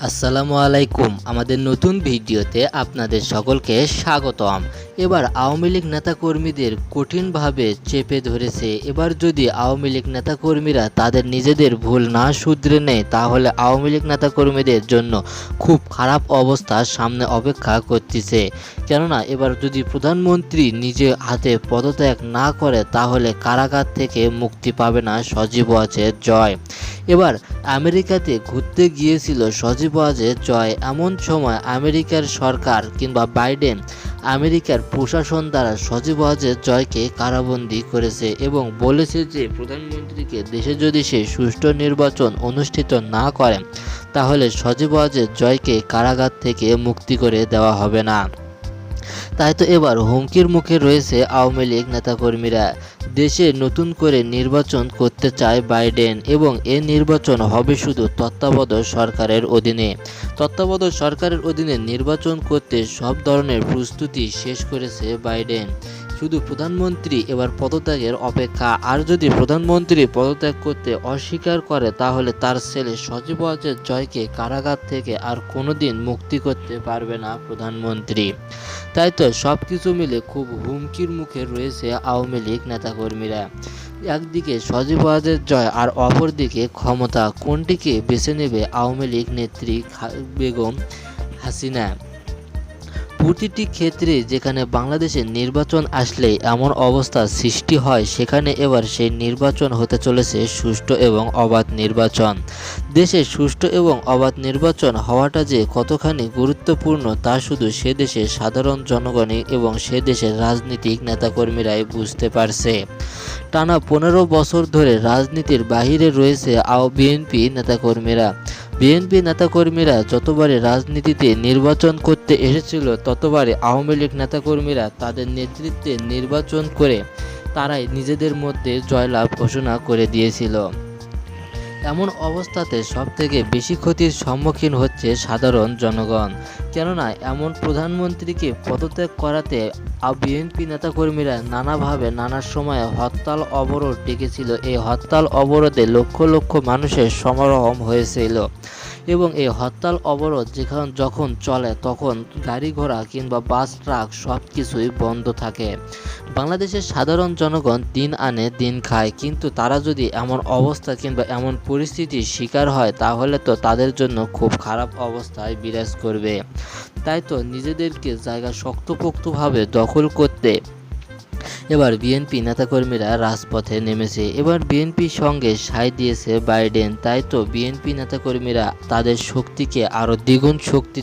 আসসালামু আলাইকুম। আমাদের নতুন ভিডিওতে আপনাদের সকলকে স্বাগতম। এবার আওয়ামী লীগ নেতাকর্মীদের কঠিনভাবে চেপে ধরেছে। এবার যদি আওয়ামী লীগ নেতাকর্মীরা তাদের নিজেদের ভুল না শুধরে নেয়, তাহলে আওয়ামী লীগ নেতাকর্মীদের জন্য খুব খারাপ অবস্থা সামনে অপেক্ষা করতেছে। কেননা, এবার যদি প্রধানমন্ত্রী নিজে হাতে পদত্যাগ না করে, তাহলে কারাগার থেকে মুক্তি পাবে না সজীব আছে জয়। এবার আমেরিকাতে ঘুরতে গিয়েছিল সজীব ওয়াজের জয় এমন সময় আমেরিকার সরকার কিংবা বাইডেন আমেরিকার প্রশাসন দ্বারা সজীব ওয়াজের জয়কে কারাবন্দী করেছে এবং বলেছে যে প্রধানমন্ত্রীকে দেশে যদি সে সুষ্ঠু নির্বাচন অনুষ্ঠিত না করে, তাহলে সজীব ওয়াজের জয়কে কারাগার থেকে মুক্তি করে দেওয়া হবে না। তাই তো এবার হুমকির মুখে রয়েছে আওয়ামী লীগ নেতাকর্মীরা। দেশে নতুন করে নির্বাচন করতে চায় বাইডেন এবং এ নির্বাচন হবে শুধু তত্ত্বাবধায়ক সরকারের অধীনে। তত্ত্বাবধায়ক সরকারের অধীনে নির্বাচন করতে সব ধরনের প্রস্তুতি শেষ করেছে বাইডেন। শুধু প্রধানমন্ত্রী এবার পদত্যাগের অপেক্ষা। আর যদি প্রধানমন্ত্রী পদত্যাগ করতে অস্বীকার করে, তাহলে তার ছেলে সজীব ওয়াজের জয়কে কারাগার থেকে আর কোনোদিন মুক্তি করতে পারবে না প্রধানমন্ত্রী। তাই তো সব কিছু মিলে খুব হুমকির মুখে রয়েছে আওয়ামী লীগ নেতাকর্মীরা। একদিকে সজীব ওয়াজের জয় আর অপরদিকে ক্ষমতা, কোনটিকে বেছে নেবে আওয়ামী লীগ নেত্রী বেগম হাসিনা? প্রতিটি ক্ষেত্রে যেখানে বাংলাদেশের নির্বাচন আসলে এমন অবস্থা সৃষ্টি হয়, সেখানে এবার সেই নির্বাচন হতে চলেছে সুষ্ঠু এবং অবাধ নির্বাচন। দেশে সুষ্ঠু এবং অবাধ নির্বাচন হওয়াটা যে কতখানি গুরুত্বপূর্ণ তা শুধু সে দেশের সাধারণ জনগণই এবং সে দেশের রাজনীতিক নেতাকর্মীরাই বুঝতে পারছে। টানা পনেরো বছর ধরে রাজনীতির বাহিরে রয়েছে আও বিএনপি নেতাকর্মীরা। বিএনপি নেতাকর্মীরা যতবারে রাজনীতিতে নির্বাচন করতে এসেছিল ততবারে আওয়ামী লীগ নেতাকর্মীরা তাদের নেতৃত্বে নির্বাচন করে তারাই নিজেদের মধ্যে জয়লাভ ঘোষণা করে দিয়েছিল। এমন অবস্থাতে সবথেকে বেশি ক্ষতির সম্মুখীন হচ্ছে সাধারণ জনগণ। কেননা, এমন প্রধানমন্ত্রীকে পদত্যাগ করাতে বিএনপি নেতাকর্মীরা নানাভাবে নানা সময়ে হরতাল অবরোধ ডেকেছিল। এই হরতাল অবরোধে লক্ষ লক্ষ মানুষের সমারোহ হয়েছিল। এবং এই হরতাল অবরোধ যেখান যখন চলে, তখন গাড়ি ঘোড়া কিংবা বাস, ট্রাক সব কিছুই বন্ধ থাকে। বাংলাদেশের সাধারণ জনগণ দিন আনে দিন খায়, কিন্তু তারা যদি এমন অবস্থা কিংবা এমন পরিস্থিতির শিকার হয়, তাহলে তো তাদের জন্য খুব খারাপ অবস্থায় বিরাজ করবে। তাই তো নিজেদেরকে জায়গা শক্তপোক্তভাবে দখল করতে এবার বিএনপি নেতাকর্মীরা রাজপথে নেমেছে। এবার বিএনপির সঙ্গে সাই দিয়েছে বাইডেন। তাই তো বিএনপি নেতাকর্মীরা তাদের শক্তিকে আরও দ্বিগুণ শক্তি